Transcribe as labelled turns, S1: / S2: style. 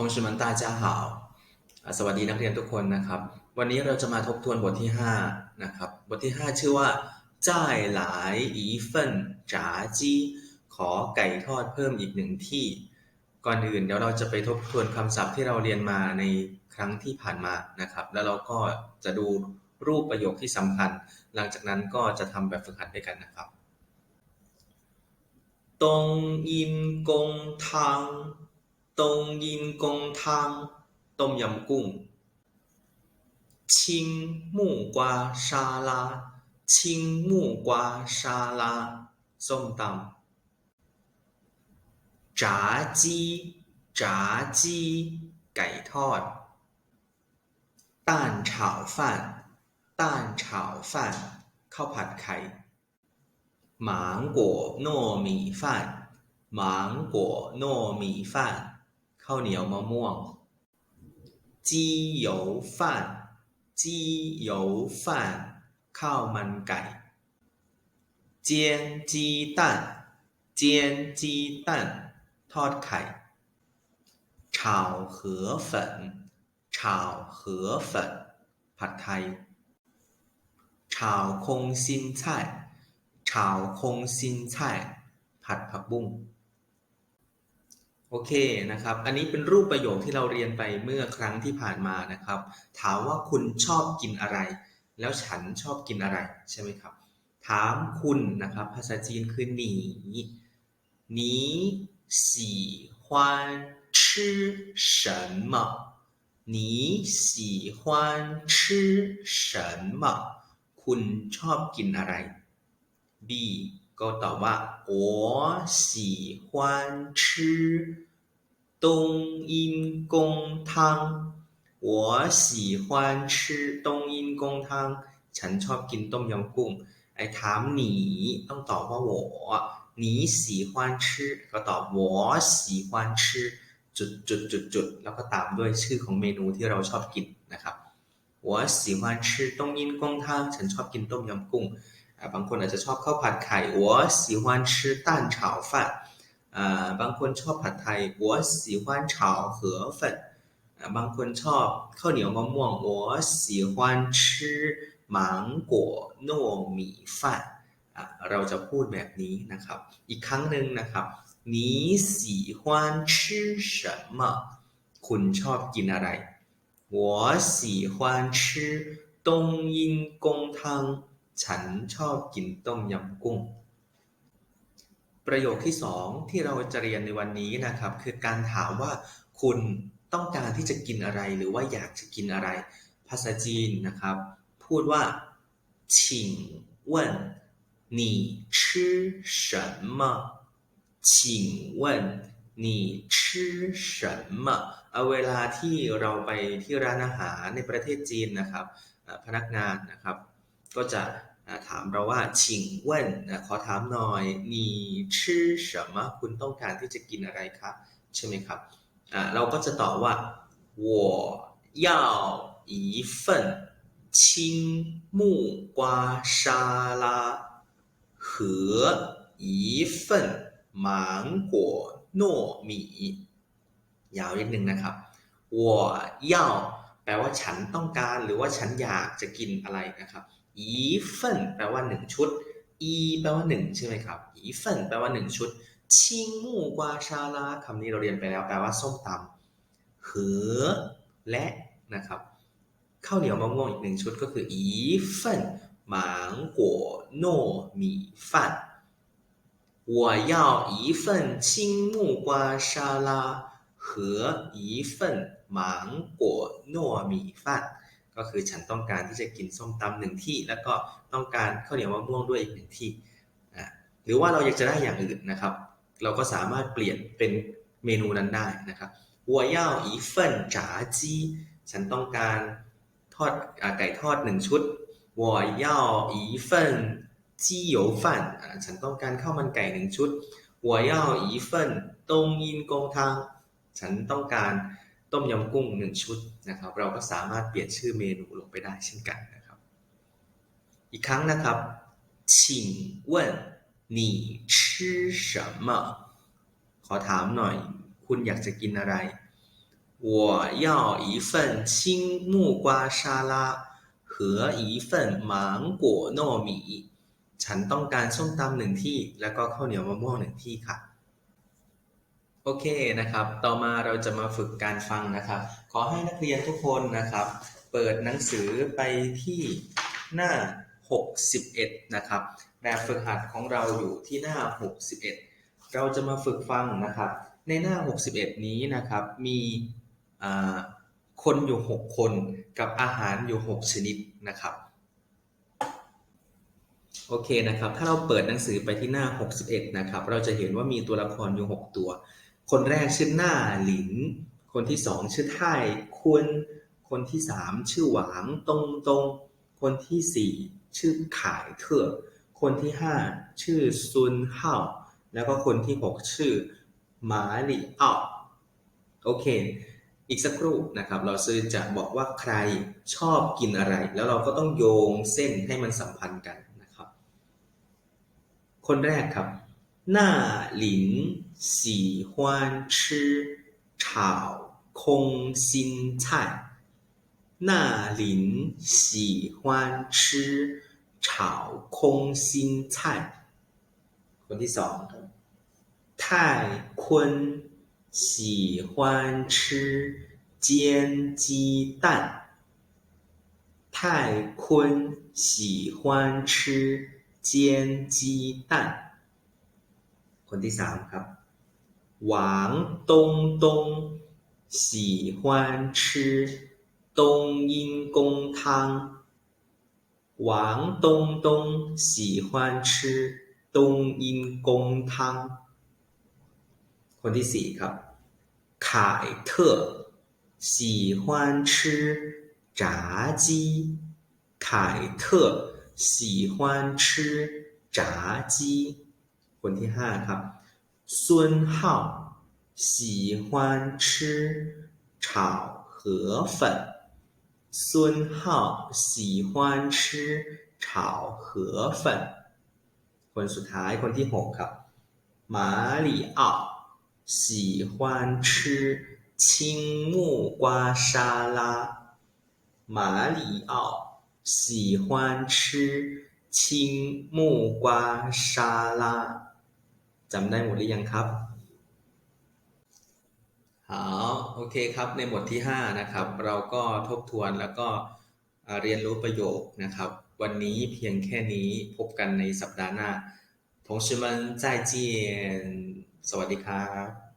S1: 同学们大家好อ่าสวัสดีนักเรียนทุกคนนะครับ วันนี้เราจะมาทบทวนบทที่ 5 นะครับ บทที่ 5 ชื่อว่าจ่ายหลายอีเฟินจ๋าจี้ขอไก่ทอดเพิ่มอีกหนึ่งที่ ก่อนอื่นเดี๋ยวเราจะไปทบทวนคำศัพท์ที่เราเรียนมาในครั้งที่ผ่านมานะครับ แล้วเราก็จะดูรูปประโยคที่สำคัญ หลังจากนั้นก็จะทำแบบฝึกหัดด้วยกันนะครับตงอินกงทังตง อินกงทังต้มยำกุ้ง 青木瓜沙拉青木瓜沙拉ส้มตำ炸鸡炸鸡ไก่ทอด蛋炒饭蛋炒饭ข้าวผัดไข่芒果糯米饭芒果糯米饭 ข้าวเหนียวมะม่วง鸡油饭鸡油饭ข้าวมันไก่煎鸡蛋煎鸡蛋ทอดไข่炒河粉炒河粉ผัดไทย炒空心菜炒空心菜ผัดผักบุ้ง โอเคนะครับ อันนี้เป็นรูปประโยคที่เราเรียนไปเมื่อครั้งที่ผ่านมานะครับ ถามว่าคุณชอบกินอะไร แล้วฉันชอบกินอะไรใช่ไหมครับ ถามคุณนะครับ ภาษาจีนคือหนี你喜欢吃什么你喜欢吃什么คุณชอบกินอะไร B ก็ตอบว่า我喜欢吃冬阴功汤我喜欢吃冬阴功汤ฉันชอบกินต้มยำกุ้ง ไอ้ถามหนีต้องตอบว่า我你喜欢吃ก็ตอบ我喜欢吃จุดจุดจุดจุดแล้วก็ตามด้วยชื่อของเมนูที่เราชอบกินนะครับ我喜欢吃冬阴功汤ฉันชอบกินต้มยำกุ้ง อ่า บางคนอาจจะชอบข้าวผัดไข่我喜欢吃蛋炒饭อ่าบางคนชอบผัดไทย我喜欢炒河粉อ่าบางคนชอบข้าวเหนียวมะม่วง我喜欢吃芒果糯米饭อ่าเราจะพูดแบบนี้นะครับ อีกครั้งหนึ่งนะครับ你喜欢吃什么คุณชอบกินอะไร我喜欢吃冬阴功汤 ฉันชอบกินต้มยำกุ้ง ประโยคที่สองที่เราจะเรียนในวันนี้นะครับ คือการถามว่าคุณต้องการที่จะกินอะไร หรือว่าอยากจะกินอะไร ภาษาจีนนะครับ พูดว่า请问你吃什么请问你吃什么เอาเวลาที่เราไปที่ร้านอาหารในประเทศจีนนะครับอ่าพนักงานนะครับ ก็จะอ่าถามเราว่าชิงเว่นขอถามหน่อย你吃什么คุณต้องการที่จะกินอะไรครับใช่ไหมครับอ่าเราก็จะตอบว่า我要一份青木瓜沙拉和一份芒果糯米ยาวนิดนึงนะครับ我要แปลว่าฉันต้องการหรือว่าฉันอยากจะกินอะไรนะครับ อีเฟินแปลว่าหนึ่งชุดอีแปลว่าหนึ่งใช่ไหมครับอีเฟินแปลว่าหนึ่งชุดชิงมูกวาชาลาคำนี้เราเรียนไปแล้วแปลว่าส้มตำหือและนะครับข้าวเหนียวมะม่วงอีกหนึ่งชุดก็คืออีเฟินหมางกัวโนมีฟัน我要一份青木瓜沙拉和一份芒果糯米饭 ก็คือฉันต้องการที่จะกินส้มตำหนึ่งที่ แล้วก็ต้องการข้าวเหนียวมะม่วงด้วยอีกหนึ่งที่นะหรือว่าเราอยากจะได้อย่างอื่นนะครับ เราก็สามารถเปลี่ยนเป็นเมนูนั้นได้นะครับวัวย่าอีเฟินจ๋าจีฉันต้องการทอดไก่ทอดหนึ่งชุดวัวย่าอีเฟินจี้ยวฟันฉันต้องการข้าวมันไก่หนึ่งชุดวัวย่าอีเฟินตงยินกงทาง ฉันต้องการ ต้มยำกุ้งหนึ่งชุดนะครับ เราก็สามารถเปลี่ยนชื่อเมนูลงไปได้เช่นกันนะครับ อีกครั้งนะครับ请问你吃什么ขอถามหน่อย คุณอยากจะกินอะไร 我要一份青木瓜沙拉和一份芒果糯米ฉันต้องการส้มตำหนึ่งที่ แล้วก็ข้าวเหนียวมะม่วงหนึ่งที่ค่ะ โอเคนะครับ ต่อมาเราจะมาฝึกการฟังนะครับ ขอให้นักเรียนทุกคนนะครับ เปิดหนังสือไปที่หน้า 61 นะครับ แบบฝึกหัดของเราอยู่ที่หน้า 61 เราจะมาฝึกฟังนะครับ ในหน้า 61 นี้นะครับ มีคนอยู่ 6 คนกับอาหารอยู่ 6 ชนิดนะครับโอเคนะครับ ถ้าเราเปิดหนังสือไปที่หน้า 61 นะครับ เราจะเห็นว่ามีตัวละครอยู่ 6 ตัว คนแรกชื่อหน้าหลิน คนที่สองชื่อไท่คุน คนที่สามชื่อหวางตงตง คนที่สี่ชื่อขายเถอคนที่ห้าชื่อซุนเฮาแล้วก็คนที่หกชื่อหมาหลี่อ้าโอเค อีกสักครู่นะครับ เราซื้อจะบอกว่าใครชอบกินอะไร แล้วเราก็ต้องโยงเส้นให้มันสัมพันธ์กันนะครับ คนแรกครับ หน้าหลิน喜欢吃炒空心菜หน้าหลิน喜欢吃炒空心菜คนที่สองครับ太坤喜欢吃煎鸡蛋太坤喜欢吃煎鸡蛋 คนที่สามครับ หวางตงตง喜欢吃冬阴功汤หวางตงตง喜欢吃冬阴功汤คนที่สี่ครับ凯特喜欢吃炸鸡凯特喜欢吃炸鸡 คนที่ห้าครับซุนเฮา喜欢吃炒河粉ซุนเฮา喜欢吃炒河粉คนสุดท้ายคนที่หกครับหมาหลี่อ้าว喜欢吃青木瓜沙拉หมาหลี่อ้าว喜欢吃青木瓜沙拉 จำได้หมดหรือยังครับ好โอเคครับ ในหมวดที่ 5 นะครับ เราก็ทบทวนแล้วก็อ่าเรียนรู้ประโยคนะครับ วันนี้เพียงแค่นี้พบกันในสัปดาห์หน้า同学们再见สวัสดีครับ